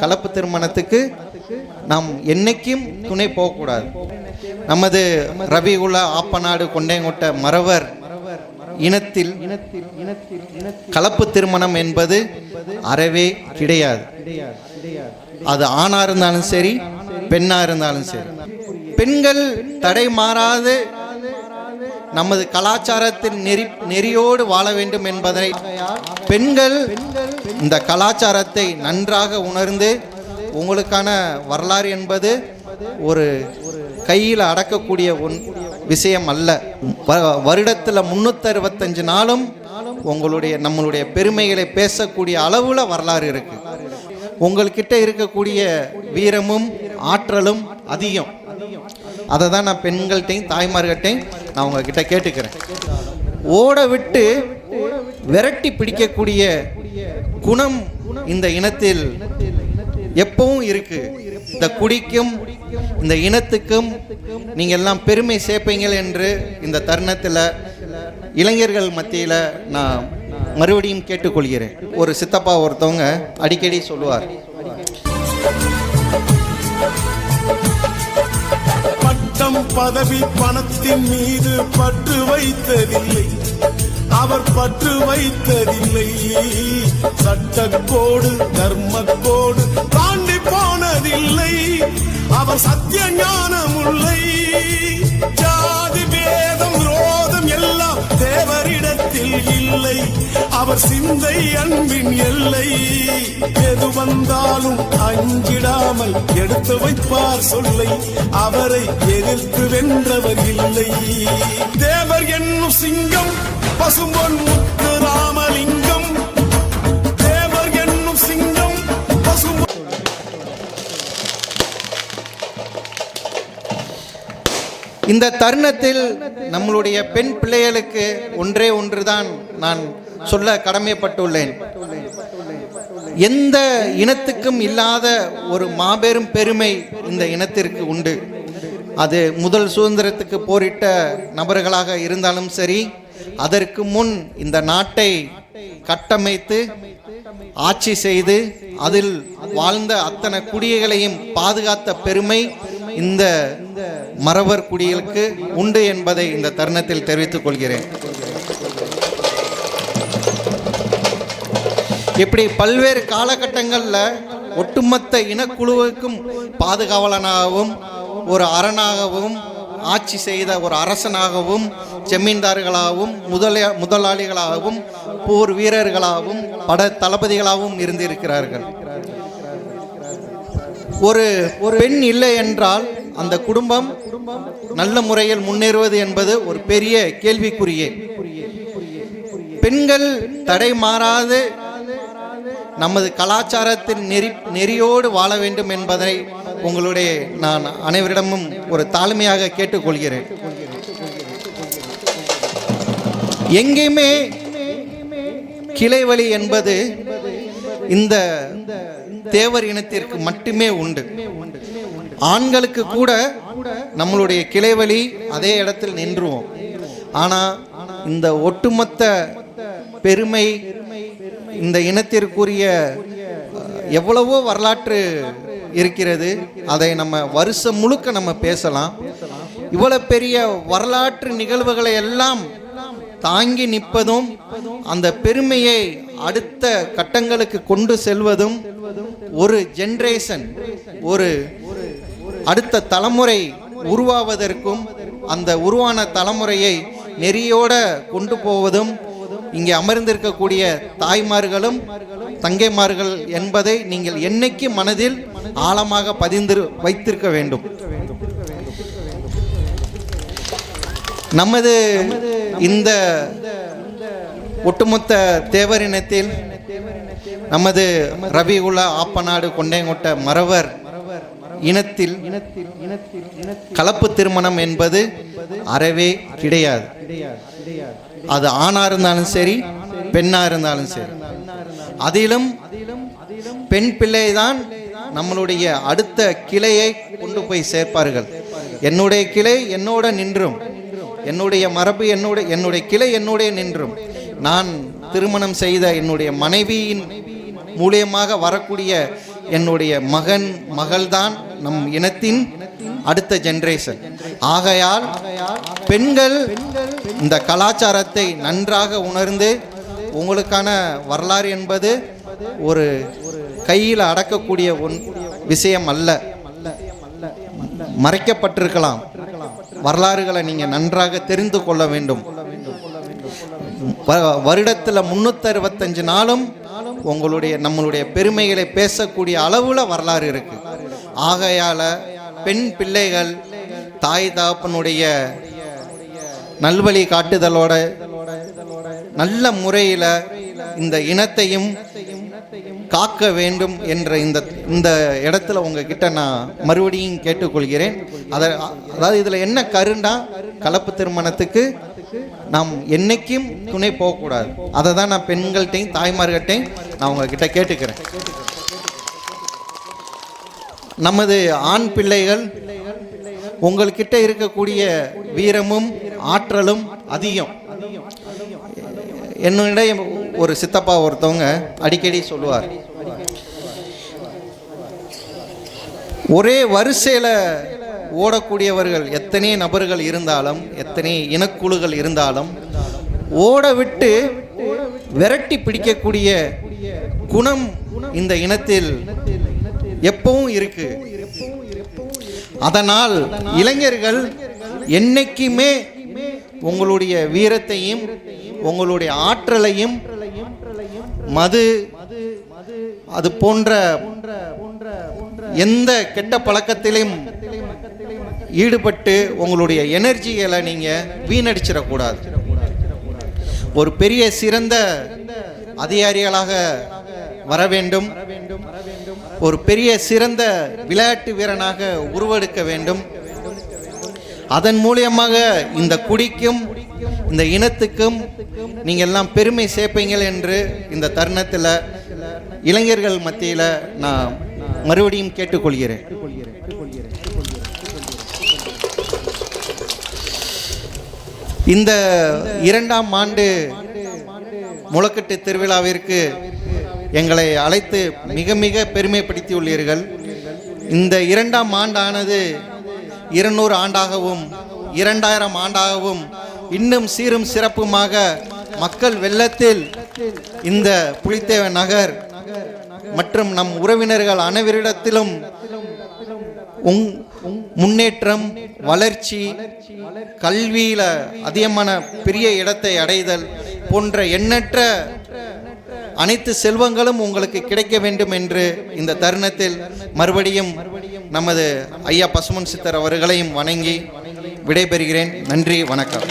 கலப்பு திருமணத்துக்கு நாம் என்னைக்கும் துணை போகக்கூடாது. நமது ரவிகுல ஆப்பநாடு கொண்டையங்கொட்ட மறவர் இனத்தில் கலப்பு திருமணம் என்பது அறவே கிடையாது. அது ஆணா இருந்தாலும் சரி பெண்ணா இருந்தாலும் சரி. பெண்கள் தடை மாறாது. நமது கலாச்சாரத்தின் நெறி நெறியோடு வாழ வேண்டும் என்பதை பெண்கள் இந்த கலாச்சாரத்தை நன்றாக உணர்ந்து உங்களுக்கான வரலாறு என்பது ஒரு கையில் அடக்கக்கூடிய ஒன் விஷயம் அல்ல. வ- வருடத்தில் முந்நூற்றறுபத்தஞ்சு நாளும் உங்களுடைய நம்மளுடைய பெருமைகளை பேசக்கூடிய அளவில் வரலாறு இருக்கு. உங்கள்கிட்ட இருக்கக்கூடிய வீரமும் ஆற்றலும் அதிகம். அதை தான் நான் பெண்கள்கிட்டையும் தாய்மார்கிட்டையும் நான் உங்ககிட்ட கேட்டுக்கிறேன். ஓட விட்டு விரட்டி பிடிக்கக்கூடிய குணம் இந்த இனத்தில் எப்பவும் இருக்கு. இந்த குடிக்கும் இந்த இனத்துக்கும் நீங்கள் எல்லாம் பெருமை சேர்ப்பீங்கள் என்று இந்த தருணத்தில் இளைஞர்கள் மத்தியில் நான் மறுபடியும் கேட்டுக்கொள்கிறேன். ஒரு சித்தப்பா ஒருத்தவங்க அடிக்கடி சொல்லுவார். பதவி பணத்தின் மீது பற்று வைத்ததில்லை. அவர் பற்று வைத்ததில்லை. சட்டக்கோடு தர்மக்கோடு தாண்டி போனதில்லை. அவர் சத்திய ஞானமுல்லை அவர் சிந்தை அன்பின் எல்லை. எது வந்தாலும் அஞ்சிடாமல் எடுத்து வைப்பார் சொல்லை. அவரை எதிர்த்து வென்றவர் இல்லை. தேவர் என்னும் சிங்கம் பசும்பொன் முத்து ராமலிங்கம். தேவர் என்னும் சிங்கம் பசும்பொன் இந்த தருணத்தில் நம்மளுடைய பெண் பிள்ளைகளுக்கு ஒன்றே ஒன்றுதான் நான் சொல்ல கடமைப்பட்டுள்ளேன். எந்த இனத்துக்கும் இல்லாத ஒரு மாபெரும் பெருமை இந்த இனத்திற்கு உண்டு. அது முதல் சுதந்திரத்துக்கு போரிட்ட நபர்களாக இருந்தாலும் சரி அதற்கு முன் இந்த நாட்டை கட்டமைத்து ஆட்சி செய்து அதில் வாழ்ந்த அத்தனை குடியைகளையும் பாதுகாத்த பெருமை இந்த மறவர் குடிகளுக்கு உண்டு என்பதை இந்த தருணத்தில் தெரிவித்துக் கொள்கிறேன். இப்படி பல்வேறு காலகட்டங்களில் ஒட்டுமொத்த இனக்குழுவுக்கும் பாதுகாவலனாகவும் ஒரு அரணாகவும் ஆட்சி செய்த ஒரு அரசனாகவும் ஜமீன்தார்களாகவும் முதலிய முதலாளிகளாகவும் போர் வீரர்களாகவும் பட தளபதிகளாகவும் இருந்திருக்கிறார்கள். ஒரு ஒரு பெண் இல்லை என்றால் அந்த குடும்பம் நல்ல முறையில் முன்னேறுவது என்பது ஒரு பெரிய கேள்விக்குரியே பெண்கள் தடை மாறாது நமது கலாச்சாரத்தின் நெறி நெறியோடு வாழ வேண்டும் என்பதை உங்களுடைய நான் அனைவரிடமும் ஒரு தாழ்மையாக கேட்டுக்கொள்கிறேன். எங்கேயுமே கிளை வழி என்பது இந்த தேவர் இனத்திற்கு மட்டுமே உண்டு. ஆண்களுக்கு கூட நம்மளுடைய கிளைவழி அதே இடத்தில் நின்றுவோம். ஆனால் இந்த ஒட்டுமொத்த பெருமை இந்த இனத்திற்குரிய எவ்வளவோ வரலாற்று இருக்கிறது. அதை நம்ம வருஷம் முழுக்க நம்ம பேசலாம். இவ்வளோ பெரிய வரலாற்று நிகழ்வுகளை எல்லாம் தாங்கி நிற்பதும் அந்த பெருமையை அடுத்த கட்டங்களுக்கு கொண்டு செல்வதும் ஒரு ஜென்ரேஷன் ஒரு அடுத்த தலைமுறை உருவாவதற்கும் அந்த உருவான தலைமுறையை நெறியோட கொண்டு போவதும் இங்கே அமர்ந்திருக்கக்கூடிய தாய்மார்களும் தங்கைமார்கள் என்பதை நீங்கள் என்னைக்கு மனதில் ஆழமாக பதிந்து வைத்திருக்க வேண்டும்? நமது இந்த ஒட்டுமொத்த தேவரினத்தில் நமது ரவிகுல ஆப்பநாடு கொண்டைங்கொட்ட மறவர் இனத்தில் கலப்பு திருமணம் என்பது அறவே கிடையாது. அது ஆணா இருந்தாலும் சரி பெண்ணா இருந்தாலும் சரி. அதிலும் பெண் பிள்ளைதான் நம்மளுடைய அடுத்த கிளையை கொண்டு போய் சேர்ப்பார்கள். என்னுடைய கிளை என்னோட நின்றும். என்னுடைய மரபு என்னோட என்னுடைய கிளை என்னுடைய நின்றும். நான் திருமணம் செய்த என்னுடைய மனைவியின் மூலியமாக வரக்கூடிய என்னுடைய மகன் மகள்தான் நம் இனத்தின் அடுத்த ஜெனரேஷன் ஆகையால் பெண்கள் இந்த கலாச்சாரத்தை நன்றாக உணர்ந்து உங்களுக்கான வரலாறு என்பது ஒரு கையில் அடக்கக்கூடிய ஒன் விஷயம் அல்ல. மறைக்கப்பட்டிருக்கலாம். வரலாறுகளை நீங்கள் நன்றாக தெரிந்து கொள்ள வேண்டும். வருடத்துல முன்னூத்தி அறுபத்தஞ்சு நாளும் உங்களுடைய நம்மளுடைய பெருமைகளை பேசக்கூடிய அளவுல வரலாறு இருக்கு. ஆகையால பெண் பிள்ளைகள் தாய் தாப்பனுடைய நல்வழி காட்டுதலோட நல்ல முறையில் இந்த இனத்தையும் காக்க வேண்டும் என்ற இந்த இந்த இடத்துல உங்ககிட்ட நான் மறுபடியும் கேட்டுக்கொள்கிறேன். அதை அதாவது இதில் என்ன கருண்டா கலப்பு திருமணத்துக்கு நாம் என்னைக்கும் துணை போகக்கூடாது. அதை தான் நான் பெண்கள்கிட்டையும் தாய்மார்கிட்டையும் நான் உங்ககிட்ட கேட்டுக்கிறேன். நமது ஆண் பிள்ளைகள் உங்கள்கிட்ட இருக்கக்கூடிய வீரமும் ஆற்றலும் அதிகம். என்னுடைய ஒரு சித்தப்பா ஒருத்தவங்க அடிக்கடி சொல்லுவார் ஒரே வரிசையில் ஓடக்கூடியவர்கள் எத்தனை நபர்கள் இருந்தாலும் எத்தனை இனக்குழுகள் இருந்தாலும் ஓட விட்டு விரட்டி பிடிக்கக்கூடிய குணம் இந்த இனத்தில் எப்பவும் இருக்கு. அதனால் இளைஞர்கள் என்னைக்குமே உங்களுடைய வீரத்தையும் உங்களுடைய ஆற்றலையும் மது அது போன்ற எந்த கெட்ட பழக்கத்திலையும் ஈடுபட்டு உங்களுடைய எனர்ஜிகளை நீங்கள் வீணடிச்சிடக்கூடாது. ஒரு பெரிய சிறந்த அதிகாரிகளாக வர வேண்டும். ஒரு பெரிய சிறந்த விளையாட்டு வீரனாக உருவெடுக்க வேண்டும். அதன் மூலியமாக இந்த குடிக்கும் இந்த இனத்துக்கும் நீங்கள் எல்லாம் பெருமை சேர்ப்பீங்கள் என்று இந்த தருணத்தில் இளைஞர்கள் மத்தியில் நான் மறுபடியும் கேட்டுக்கொள்கிறேன். இந்த இரண்டாம் ஆண்டு முளக்கட்டு திருவிழாவிற்கு எங்களை அழைத்து மிக மிக பெருமைப்படுத்தியுள்ளீர்கள். இந்த இரண்டாம் ஆண்டானது இருநூறு ஆண்டாகவும் இரண்டாயிரம் ஆண்டாகவும் இன்னும் சீரும் சிறப்புமாக மக்கள் வெள்ளத்தில் இந்த புலித்தேவ நகர் மற்றும் நம் உறவினர்கள் அனைவரிடத்திலும் உங் முன்னேற்றம் வளர்ச்சி கல்வியில் அதிகமான பெரிய இடத்தை அடைதல் போன்ற எண்ணற்ற அனைத்து செல்வங்களும் உங்களுக்கு கிடைக்க வேண்டும் என்று இந்த தருணத்தில் மறுபடியும் நமது ஐயா பசுமன் சித்தர் அவர்களையும் வணங்கி விடைபெறுகிறேன். நன்றி வணக்கம்.